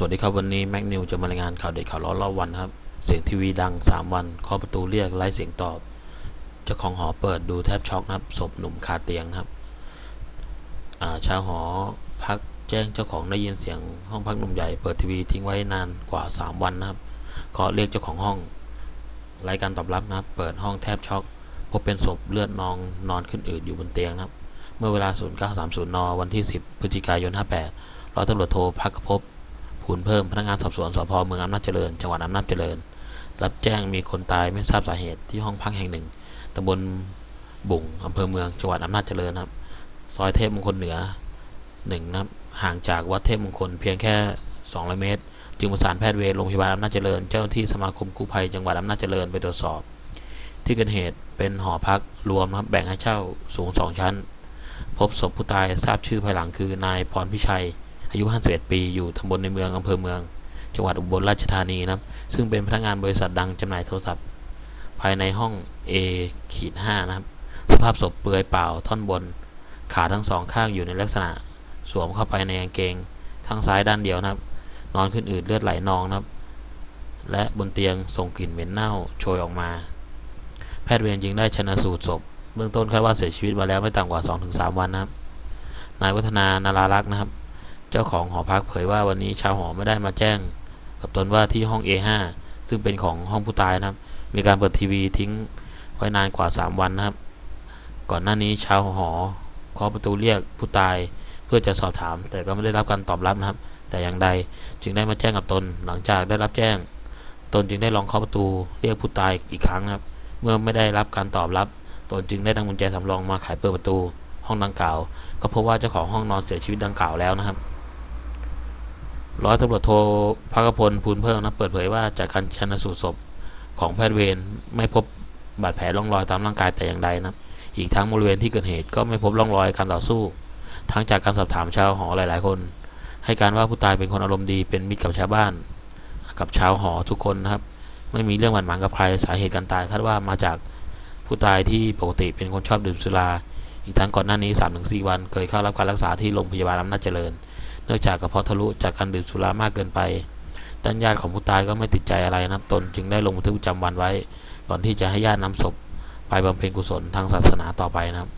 สวัสดีครับวันนี้แม็กนิวจะมารายงานข่าวเด็ดข่าวร้อนรอบวันครับ เสียงทีวีดัง 3 วันเคาะประตูเรียกไร้เสียงตอบเจ้าของหอเปิดดูแทบช็อกนะครับศพหนุ่มคาเตียงครับาชาวหอพักแจ้งเจ้าของได้ยินเสียงห้องพักหนุ่มใหญ่เปิดทีวีทิ้งไว้นานกว่า 3 วันนะครับเคาะเรียกเจ้าของห้องไร้การตอบรับนะครับ เปิดห้องแทบช็อกพบเป็นศพเลือดนองนอนขึ้นอืดอยู่บนเตียงนะครับ เมื่อเวลา0930นวันที่ 10พฤศจิกายน 58ร้อยตำรวจโทพักภพ ผูนเพิ่มพนักงานสอบสวนสพเมืองอำนาจเจริญ จังหวัดอำนาจเจริญ รับแจ้งมีคนตายไม่ทราบสาเหตุที่ห้องพักแห่งหนึ่งตำบลบุ่งอำเภอเมืองจังหวัดอำนาจเจริญครับ ซอยเทพมงคลเหนือหนึ่งนะครับห่างจากวัดเทพมงคลเพียงแค่200เมตร จึงประสานแพทย์เวรโรงพยาบาลอำนาจเจริญ เจ้าหน้าที่สมาคมกู้ภัยจังหวัดอำนาจเจริญไปตรวจสอบ ที่เกิดเหตุเป็นหอพักรวมนะครับแบ่งให้เช่าสูงสองชั้น พบศพผู้ตายทราบชื่อภายหลังคือนายพรพิชัย อายุ 51 ปี อยู่ตำบลในเมืองอำเภอเมือง จังหวัดอุบลราชธานีนะครับ ซึ่งเป็นพนักงานบริษัทดังจำหน่ายโทรศัพท์ ภายในห้อง A ขีด5นะครับ สภาพศพเปลือยเปล่าท่อนบน ขาทั้งสองข้างอยู่ในลักษณะ สวมเข้าไปในกางเกง ข้างซ้ายด้านเดียวนะครับ นอนขึ้นอืดเลือดไหลนองนะครับ และบนเตียงส่งกลิ่นเหม็นเน่าโชยออกมา แพทย์เวรจึงได้ชนะสูตรศพ เบื้องต้นคาดว่าเสียชีวิตมาแล้วไม่ต่ำกว่า 2-3 วันนะครับ นายวัฒนานารารักษ์นะครับ เจ้าของหอพักเผยว่าวันนี้ชาวหอไม่ได้มาแจ้ง กับตนว่าที่ห้อง A5 ซึ่งเป็นของห้องผู้ตายนะครับ มีการเปิดทีวีทิ้งไว้นานกว่า 3 วันนะครับ ก่อนหน้านี้ชาวหอเคาะประตูเรียกผู้ตายเพื่อจะสอบถาม แต่ก็ไม่ได้รับการตอบรับนะครับ แต่อย่างใดจึงได้มาแจ้งกับตนหลังจากได้รับแจ้ง ตนจึงได้ลองเคาะประตูเรียกผู้ตายอีกครั้งนะครับ เมื่อไม่ได้รับการตอบรับ ตนจึงได้นำกุญแจสำรองมาไขเปิดประตูห้องดังกล่าว ก็พบว่าเจ้าของห้องนอนเสียชีวิตดังกล่าวแล้วนะครับ ร้อยตำรวจโทพักพลพูนเพิ่มนะเปิดเผยว่าจากการชันสูตรศพของแพทย์เวรไม่พบบาดแผลร่องรอยตามร่างกายแต่อย่างใดนะอีกทั้งบริเวณที่เกิดเหตุก็ไม่พบร่องรอยการต่อสู้ ทั้งจากการสอบถามชาวหอหลาย ๆ คน ให้การว่าผู้ตายเป็นคนอารมณ์ดีเป็นมิตรกับชาวบ้าน กับชาวหอทุกคนนะครับ ไม่มีเรื่องหวานหมางกับใครสาเหตุการตายคาดว่ามาจากผู้ตายที่ปกติเป็นคนชอบดื่มสุรา อีกทั้งก่อนหน้านี้ 3-4 วัน เคยเข้ารับการรักษาที่โรงพยาบาลอำนาจเจริญ เนื่องจากกระเพาะทะลุจากการดื่มสุรามากเกินไปด้านญาติของผู้ตายก็ไม่ติดใจอะไรนะครับตนจึงได้ลงบันทึกประจำวันไว้ ก่อนที่จะให้ญาตินำศพไปบำเพ็ญกุศลทางศาสนาต่อไปนะครับ